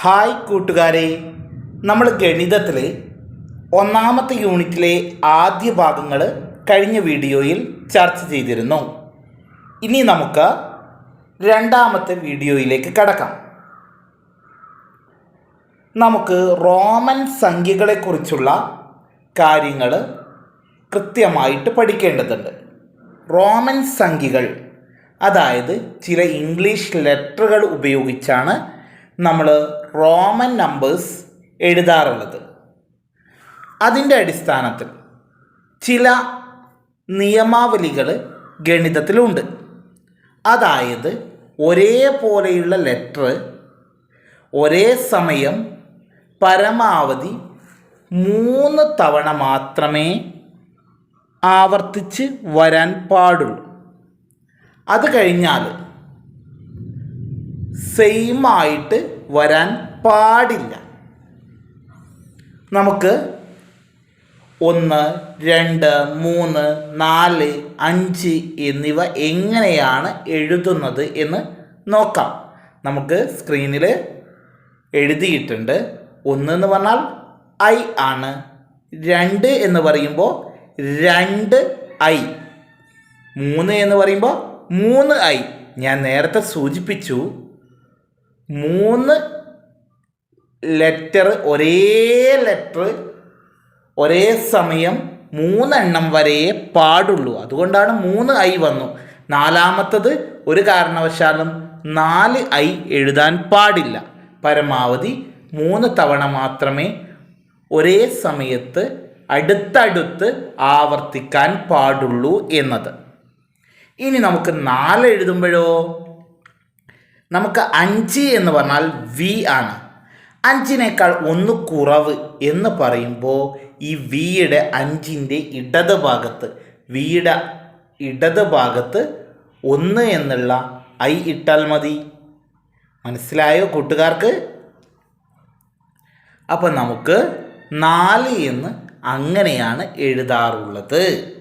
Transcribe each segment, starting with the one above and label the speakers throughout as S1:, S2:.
S1: Hi കൂട്ടുകാരെ. നമ്മൾ ഗണിതത്തിൽ ഒന്നാമത്തെ യൂണിറ്റിലെ ആദ്യ ഭാഗങ്ങൾ കഴിഞ്ഞ വീഡിയോയിൽ ചർച്ച ചെയ്തിരുന്നു. ഇനി നമുക്ക് രണ്ടാമത്തെ വീഡിയോയിലേക്ക് കടക്കാം. നമുക്ക് റോമൻ സംഖ്യകളെക്കുറിച്ചുള്ള കാര്യങ്ങൾ കൃത്യമായിട്ട് പഠിക്കേണ്ടതുണ്ട്. റോമൻ സംഖ്യകൾ അതായത് ചില ഇംഗ്ലീഷ് ലെറ്ററുകൾ ഉപയോഗിച്ചാണ് നമ്മൾ റോമൻ നമ്പേഴ്സ് എഴുതാറുള്ളത്. അതിന്റെ അടിസ്ഥാനത്തിൽ ചില നിയമാവലികൾ ഗണിതത്തിലുണ്ട്. അതായത് ഒരേപോലെയുള്ള ലെറ്റർ ഒരേ സമയം പരമാവധി മൂന്ന് തവണ മാത്രമേ ആവർത്തിച്ച് വരാൻ പാടുള്ളൂ. അത് കഴിഞ്ഞാൽ സെയിം ആയിട്ട് വരാൻ പാടില്ല. നമുക്ക് ഒന്ന് രണ്ട് മൂന്ന് നാല് അഞ്ച് എന്നിവ എങ്ങനെയാണ് എഴുതുന്നത് എന്ന് നോക്കാം. നമുക്ക് സ്ക്രീനിൽ എഴുതിയിട്ടുണ്ട്. ഒന്ന് എന്ന് പറഞ്ഞാൽ ഐ ആണ്. രണ്ട് എന്ന് പറയുമ്പോൾ രണ്ട് ഐ. മൂന്ന് എന്ന് പറയുമ്പോൾ മൂന്ന് ഐ. ഞാൻ നേരത്തെ സൂചിപ്പിച്ചു. മൂന്ന് ലെറ്റർ ഒരേ ലെറ്റർ ഒരേ സമയം മൂന്നെണ്ണം വരെയേ പാടുള്ളൂ. അതുകൊണ്ടാണ് മൂന്ന് ഐ വന്നു. നാലാമത്തത് ഒരു കാരണവശാലും നാല് ഐ എഴുതാൻ പാടില്ല. പരമാവധി മൂന്ന് തവണ മാത്രമേ ഒരേ സമയത്ത് അടുത്തടുത്ത് ആവർത്തിക്കാൻ പാടുള്ളൂ എന്നത്. ഇനി നമുക്ക് നാല് എഴുതുമ്പോഴോ? നമുക്ക് അഞ്ച് എന്ന് പറഞ്ഞാൽ വി ആണ്. അഞ്ചിനേക്കാൾ ഒന്ന് കുറവ് എന്ന് പറയുമ്പോൾ ഈ വിയുടെ അഞ്ചിന്റെ ഇടത് ഭാഗത്ത് വിയുടെ ഇടത് ഭാഗത്ത് ഒന്ന് എന്നുള്ള ഐ ഇട്ടാൽ മതി. മനസ്സിലായോ കൂട്ടുകാർക്ക്? അപ്പം നമുക്ക് നാല് എന്ന് അങ്ങനെയാണ് എഴുതാറുള്ളത്.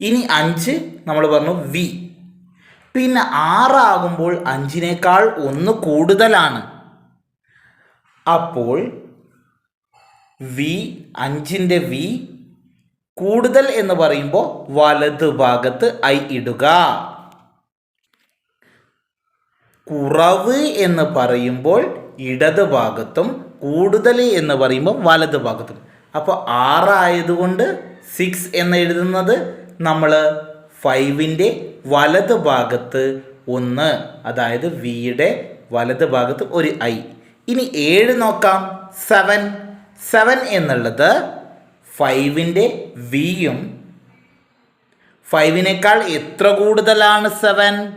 S1: ഇനി അഞ്ച് നമ്മൾ പറഞ്ഞു വി. പിന്നെ ആറാകുമ്പോൾ അഞ്ചിനേക്കാൾ ഒന്ന് കൂടുതലാണ്. അപ്പോൾ വി അഞ്ചിന്റെ വി കൂടുതൽ എന്ന് പറയുമ്പോൾ വലത് ഭാഗത്ത് ഐ ഇടുക. കുറവ് എന്ന് പറയുമ്പോൾ ഇടത് ഭാഗത്തും കൂടുതൽ എന്ന് പറയുമ്പോൾ വലത് ഭാഗത്തും. അപ്പോൾ ആറായതുകൊണ്ട് സിക്സ് എന്ന് എഴുതുന്നത് നമ്മൾ ഫൈവിന്റെ വലത് ഭാഗത്ത് ഒന്ന് അതായത് വിയുടെ വലത് ഭാഗത്ത് ഒരു ഐ. ഇനി ഏഴ് നോക്കാം. സെവൻ. സെവൻ എന്നുള്ളത് ഫൈവിന്റെ വിയും ഫൈവിനേക്കാൾ എത്ര കൂടുതലാണ് സെവൻ?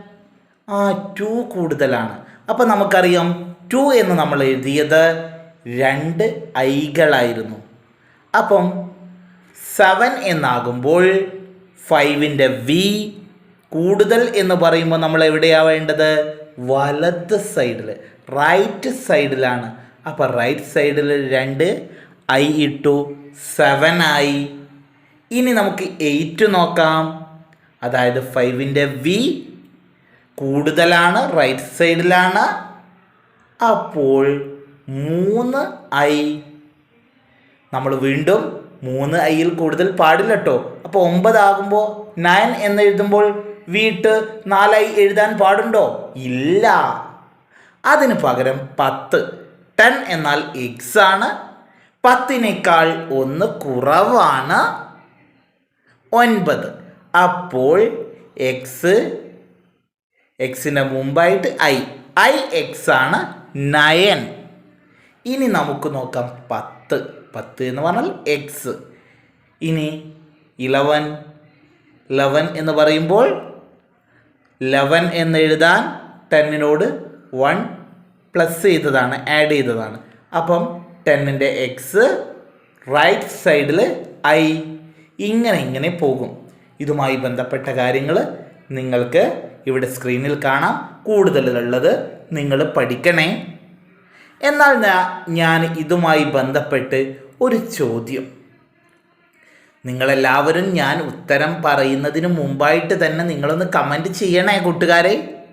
S1: ആ ടു കൂടുതലാണ്. അപ്പം നമുക്കറിയാം ടു എന്ന് നമ്മൾ എഴുതിയത് രണ്ട് ഐകളായിരുന്നു. അപ്പം സെവൻ എന്നാകുമ്പോൾ ഫൈവിന്റെ വി കൂടുതൽ എന്ന് പറയുമ്പോൾ നമ്മൾ എവിടെയാണ് വേണ്ടത്? വലത് സൈഡിൽ. റൈറ്റ് സൈഡിലാണ്. അപ്പോൾ റൈറ്റ് സൈഡിൽ രണ്ട് ഐ ഇട്ടു സെവൻ ആയി. ഇനി നമുക്ക് എയ്റ്റ് നോക്കാം. അതായത് ഫൈവിന്റെ വി കൂടുതലാണ് റൈറ്റ് സൈഡിലാണ്. അപ്പോൾ മൂന്ന് ഐ. നമ്മൾ വീണ്ടും മൂന്ന് ഐയിൽ കൂടുതൽ പാടില്ല കേട്ടോ അപ്പോൾ ഒമ്പതാകുമ്പോൾ നയൻ എന്ന് എഴുതുമ്പോൾ വീട്ട് നാലായി എഴുതാൻ പാടുണ്ടോ? ഇല്ല. അതിന് പകരം പത്ത്. ടെൻ എന്നാൽ എക്സ് ആണ്. പത്തിനേക്കാൾ ഒന്ന് കുറവാണ്. ഒൻപത്. അപ്പോൾ എക്സ് എക്സിന്റെ മുമ്പായിട്ട് ഐ ഐ എക്സ് ആണ് നയൻ ഇനി നമുക്ക് നോക്കാം പത്ത്. പത്ത് എന്ന് പറഞ്ഞാൽ എക്സ് ഇനി ഇലവൻ ലെവൻ എന്ന് പറയുമ്പോൾ ലെവൻ എന്ന് എഴുതാൻ ടെന്നിനോട് വൺ പ്ലസ് ചെയ്തതാണ് ആഡ് ചെയ്തതാണ്. അപ്പം ടെന്നിന്റെ എക്സ് റൈറ്റ് സൈഡിൽ ഐ ഇങ്ങനെ ഇങ്ങനെ പോകും. ഇതുമായി ബന്ധപ്പെട്ട കാര്യങ്ങൾ നിങ്ങൾക്ക് ഇവിടെ സ്ക്രീനിൽ കാണാം. കൂടുതലുള്ളത് നിങ്ങൾ പഠിക്കണേ. എന്നാൽ ഞാൻ ഇതുമായി ബന്ധപ്പെട്ട് ഒരു ചോദ്യം. നിങ്ങളെല്ലാവരും ഞാൻ ഉത്തരം പറയുന്നതിന് മുമ്പായിട്ട് തന്നെ നിങ്ങളൊന്ന് കമന്റ് ചെയ്യണേ കൂട്ടുകാരെ.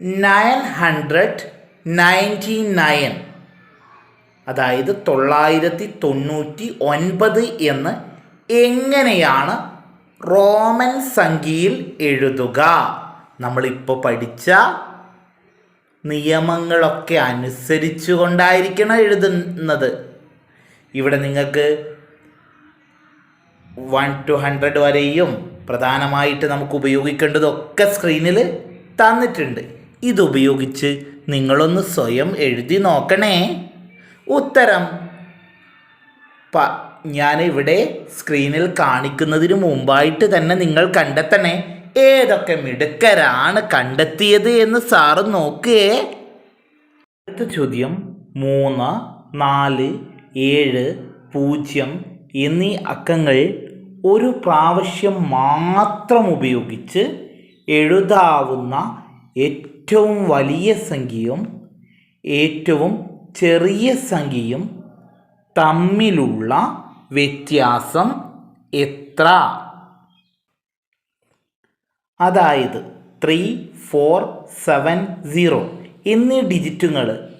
S1: നയൻ ഹൺഡ്രഡ് നയന്റി നയൻ അതായത് തൊള്ളായിരത്തി തൊണ്ണൂറ്റി ഒൻപത് എന്ന് എങ്ങനെയാണ് റോമൻ സംഖ്യയിൽ എഴുതുക? നമ്മളിപ്പോൾ പഠിച്ച നിയമങ്ങളൊക്കെ അനുസരിച്ചു കൊണ്ടായിരിക്കണം എഴുതുന്നത്. ഇവിടെ നിങ്ങൾക്ക് വൺ ടു ഹൺഡ്രഡ് വരെയും പ്രധാനമായിട്ട് നമുക്ക് ഉപയോഗിക്കേണ്ടതൊക്കെ സ്ക്രീനിൽ തന്നിട്ടുണ്ട്. ഇതുപയോഗിച്ച് നിങ്ങളൊന്ന് സ്വയം എഴുതി നോക്കണേ. ഉത്തരം. പ ഞാൻ ഇവിടെ സ്ക്രീനിൽ കാണിക്കുന്നതിന് മുമ്പായിട്ട് തന്നെ നിങ്ങൾ കണ്ടെത്തണേ. ഏതൊക്കെ മിടുക്കരാണ് കണ്ടെത്തിയത് എന്ന് സാറ് നോക്കേ. അടുത്ത ചോദ്യം. മൂന്ന് നാല് ഏഴ് പൂജ്യം എന്നീ അക്കങ്ങൾ ഒരു പ്രാവശ്യം മാത്രം ഉപയോഗിച്ച് എഴുതാവുന്ന ഏറ്റവും വലിയ സംഖ്യയും ഏറ്റവും ചെറിയ സംഖ്യയും തമ്മിലുള്ള വ്യത്യാസം എത്ര? അതായത് ത്രീ ഫോർ സെവൻ സീറോ എന്നീ ഡിജിറ്റുകൾ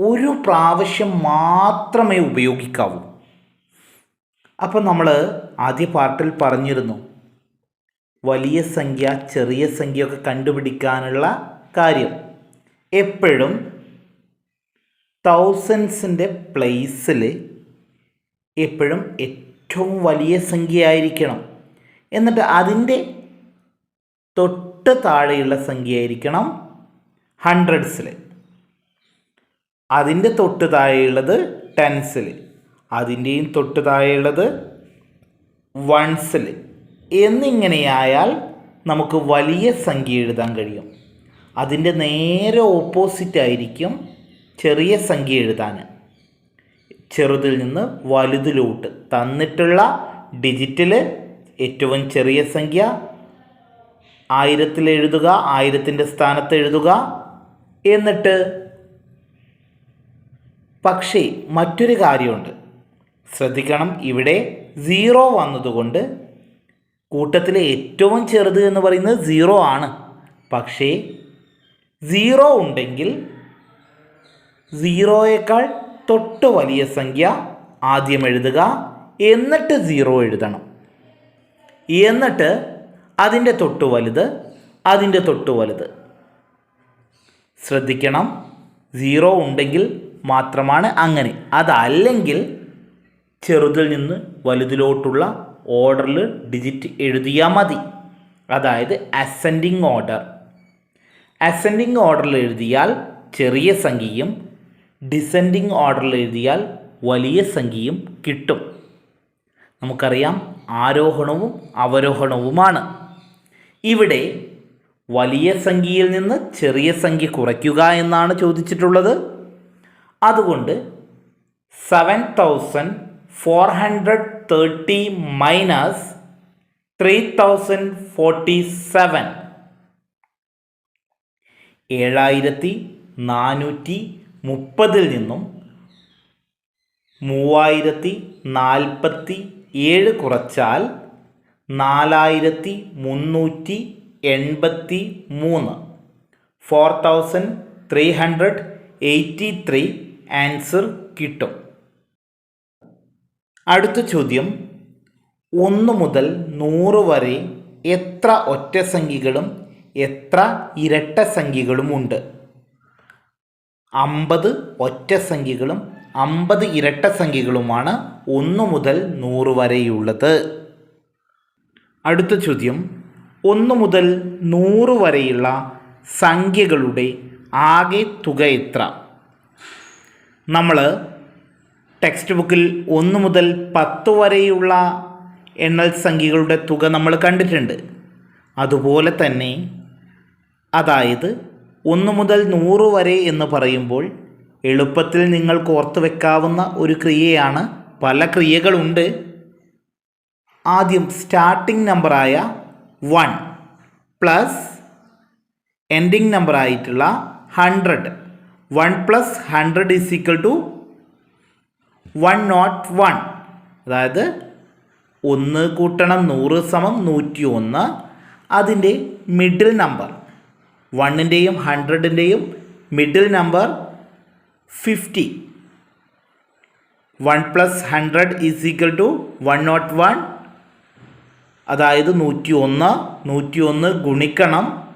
S1: ഒരു പ്രാവശ്യം മാത്രമേ ഉപയോഗിക്കാവൂ. അപ്പം നമ്മൾ ആദ്യ പാർട്ടിൽ പറഞ്ഞിരുന്നു വലിയ സംഖ്യ ചെറിയ സംഖ്യയൊക്കെ കണ്ടുപിടിക്കാനുള്ള കാര്യം. എപ്പോഴും തൗസൻഡ്സിന്റെ പ്ലേസിൽ എപ്പോഴും ഏറ്റവും വലിയ സംഖ്യയായിരിക്കണം എന്നിട്ട് അതിന്റെ തൊട്ട് താഴെയുള്ള സംഖ്യയായിരിക്കണം ഹൺഡ്രഡ്സിൽ അതിന്റെ തൊട്ട് താഴെയുള്ളത് ടെൻസിൽ അതിന്റെയും തൊട്ട് താഴെയുള്ളത് വൺസിൽ എന്നിങ്ങനെയായാൽ നമുക്ക് വലിയ സംഖ്യ എഴുതാൻ കഴിയും. അതിന്റെ നേരെ ഓപ്പോസിറ്റ് ആയിരിക്കും ചെറിയ സംഖ്യ എഴുതാൻ. ചെറുതിൽ നിന്ന് വലുതിലോട്ട്. തന്നിട്ടുള്ള ഡിജിറ്റിൽ ഏറ്റവും ചെറിയ സംഖ്യ ആയിരത്തിൽ എഴുതുക ആയിരത്തിന്റെ സ്ഥാനത്ത് എഴുതുക. എന്നിട്ട് പക്ഷേ മറ്റൊരു കാര്യമുണ്ട്. ശ്രദ്ധിക്കണം ഇവിടെ സീറോ വന്നതുകൊണ്ട് കൂട്ടത്തിലെ ഏറ്റവും ചെറുത് എന്ന് പറയുന്നത് സീറോ ആണ്. പക്ഷേ സീറോ ഉണ്ടെങ്കിൽ സീറോയേക്കാൾ തൊട്ട് വലിയ സംഖ്യ ആദ്യം എഴുതുക എന്നിട്ട് സീറോ എഴുതണം. എന്നിട്ട് അതിന്റെ തൊട്ട് വലുത് അതിന്റെ തൊട്ട് വലുത്. ശ്രദ്ധിക്കണം സീറോ ഉണ്ടെങ്കിൽ മാത്രമാണ് അങ്ങനെ. അതല്ലെങ്കിൽ ചെറുതിൽ നിന്ന് വലുതിലോട്ടുള്ള ഓർഡറിൽ ഡിജിറ്റ് എഴുതിയാൽ മതി. അതായത് അസെൻഡിങ് ഓർഡർ. അസെൻഡിങ് ഓർഡറിൽ എഴുതിയാൽ ചെറിയ സംഖ്യയും ഡിസെൻഡിങ് ഓർഡറിൽ എഴുതിയാൽ വലിയ സംഖ്യയും കിട്ടും. നമുക്കറിയാം ആരോഹണവും അവരോഹണവുമാണ്. ഇവിടെ വലിയ സംഖ്യയിൽ നിന്ന് ചെറിയ സംഖ്യ കുറയ്ക്കുക എന്നാണ് ചോദിച്ചിട്ടുള്ളത്. അതുകൊണ്ട് seven thousand four hundred thirty minus three thousand forty seven ഏഴായിരത്തി നാനൂറ്റി മുപ്പതിൽ നിന്നും മൂവായിരത്തി നാൽപ്പത്തി ഏഴ് കുറച്ചാൽ നാലായിരത്തി മുന്നൂറ്റി എൺപത്തി മൂന്ന് four thousand three hundred eighty three answer കിട്ടും. അടുത്ത ചോദ്യം. ഒന്ന് മുതൽ നൂറ് വരെ എത്ര ഒറ്റ സംഖ്യകളും എത്ര ഇരട്ട സംഖ്യകളും ഉണ്ട്? അമ്പത് ഒറ്റ സംഖ്യകളും അമ്പത് ഇരട്ട സംഖ്യകളുമാണ് ഒന്ന് മുതൽ നൂറ് വരെയുള്ളത്. അടുത്ത ചോദ്യം. ഒന്ന് മുതൽ നൂറ് വരെയുള്ള സംഖ്യകളുടെ ആകെ തുക എത്ര? നമ്മൾ ടെക്സ്റ്റ് ബുക്കിൽ ഒന്ന് മുതൽ പത്ത് വരെയുള്ള എണ്ണൽ സംഖ്യകളുടെ തുക നമ്മൾ കണ്ടിട്ടുണ്ട്. അതുപോലെ തന്നെ അതായത് ഒന്ന് മുതൽ നൂറ് വരെ എന്ന് പറയുമ്പോൾ എളുപ്പത്തിൽ നിങ്ങൾക്ക് ഓർത്ത് വെക്കാവുന്ന ഒരു ക്രിയയാണ് പല ക്രിയകളുണ്ട്. ആദ്യം സ്റ്റാർട്ടിംഗ് നമ്പറായ one plus ending നമ്പറായിട്ടുള്ള hundred one plus hundred is equal to one naught one അതായത് ഒന്ന് കൂട്ടണം നൂറ് സമം നൂറ്റി ഒന്ന്. അതിന്റെ മിഡിൽ നമ്പർ വണ്ണിന്റെയും ഹൺഡ്രഡിന്റെയും middle number fifty one plus hundred is equal to one naught one അതായത് നൂറ്റി ഒന്ന് നൂറ്റി ഒന്ന് ഗുണിക്കണം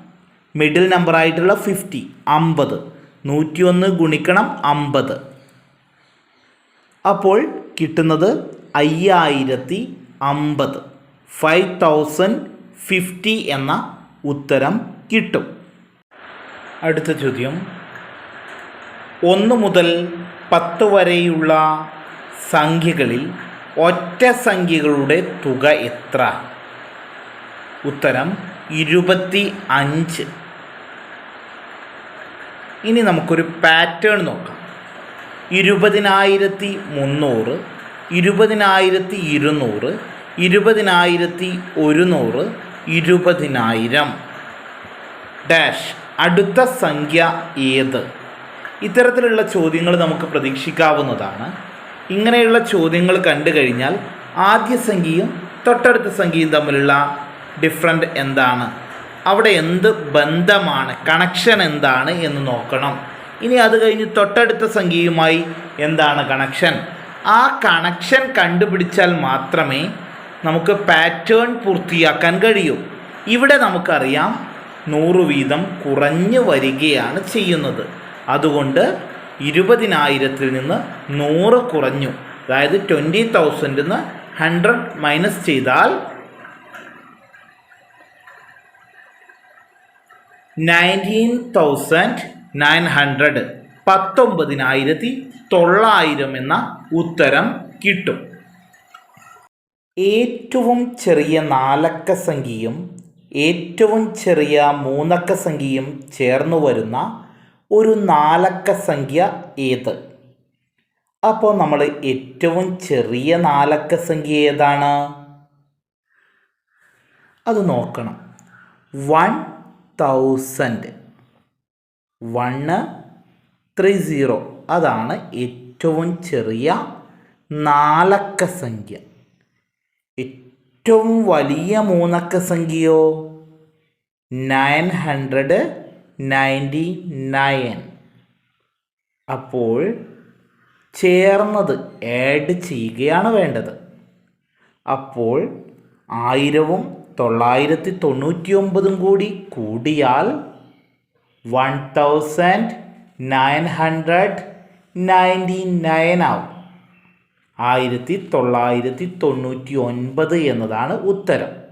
S1: മിഡിൽ നമ്പറായിട്ടുള്ള ഫിഫ്റ്റി അമ്പത്. നൂറ്റി ഒന്ന് ഗുണിക്കണം അമ്പത്. അപ്പോൾ കിട്ടുന്നത് അയ്യായിരത്തി അമ്പത്. ഫൈവ് തൗസൻഡ് ഫിഫ്റ്റി എന്ന ഉത്തരം കിട്ടും. അടുത്ത ചോദ്യം. ഒന്ന് മുതൽ പത്ത് വരെയുള്ള സംഖ്യകളിൽ ഒറ്റ സംഖ്യകളുടെ തുക എത്ര? ഉത്തരം ഇരുപത്തി അഞ്ച് ഇനി നമുക്കൊരു പാറ്റേൺ നോക്കാം. ഇരുപതിനായിരത്തി മുന്നൂറ് ഇരുപതിനായിരത്തി ഇരുന്നൂറ് ഇരുപതിനായിരത്തി ഒരുന്നൂറ് ഇരുപതിനായിരം. ഡാഷ് അടുത്ത സംഖ്യ ഏത്? ഇത്തരത്തിലുള്ള ചോദ്യങ്ങൾ നമുക്ക് പ്രതീക്ഷിക്കാവുന്നതാണ്. ഇങ്ങനെയുള്ള ചോദ്യങ്ങൾ കണ്ടു കഴിഞ്ഞാൽ ആദ്യ സംഖ്യയും തൊട്ടടുത്ത സംഖ്യയും തമ്മിലുള്ള ഡിഫറന്റ് എന്താണ്? അവിടെ എന്ത് ബന്ധമാണ്? കണക്ഷൻ എന്താണ് എന്ന് നോക്കണം. ഇനി അത് കഴിഞ്ഞ് തൊട്ടടുത്ത സംഖ്യയുമായി എന്താണ് കണക്ഷൻ ആ കണക്ഷൻ കണ്ടുപിടിച്ചാൽ മാത്രമേ നമുക്ക് പാറ്റേൺ പൂർത്തിയാക്കാൻ കഴിയൂ. ഇവിടെ നമുക്കറിയാം നൂറ് വീതം കുറഞ്ഞു വരികയാണ് ചെയ്യുന്നത്. അതുകൊണ്ട് ഇരുപതിനായിരത്തിൽ നിന്ന് നൂറ് കുറഞ്ഞു. അതായത് ട്വന്റി തൗസൻഡിൽ നിന്ന് ഹൺഡ്രഡ് മൈനസ് ചെയ്താൽ നയന്റീൻ തൗസൻഡ് നയൻ ഹൺഡ്രഡ് പത്തൊമ്പതിനായിരത്തി തൊള്ളായിരം എന്ന ഉത്തരം കിട്ടും. ഏറ്റവും ചെറിയ നാലക്ക സംഖ്യയും ഏറ്റവും ചെറിയ മൂന്നക്ക സംഖ്യയും ചേർന്ന് വരുന്ന ഒരു നാലക്ക സംഖ്യ ഏത്? അപ്പോൾ നമ്മൾ ഏറ്റവും ചെറിയ നാലക്ക സംഖ്യ ഏതാണ്? അത് നോക്കണം. One thousand one three zero അതാണ് ഏറ്റവും ചെറിയ നാലക്ക സംഖ്യ. ഏറ്റവും വലിയ മൂന്നക്ക സംഖ്യയോ? നയൻ ഹൺഡ്രഡ് നയന്റി നയൻ അപ്പോൾ ചേർന്നത് ആഡ് ചെയ്യുകയാണ് വേണ്ടത്. അപ്പോൾ ആയിരവും തൊള്ളായിരത്തി തൊണ്ണൂറ്റി ഒമ്പതും കൂടി കൂടിയാൽ one thousand nine hundred ninety nine ആവും. ആയിരത്തി തൊള്ളായിരത്തി തൊണ്ണൂറ്റി ഒൻപത് എന്നതാണ് ഉത്തരം.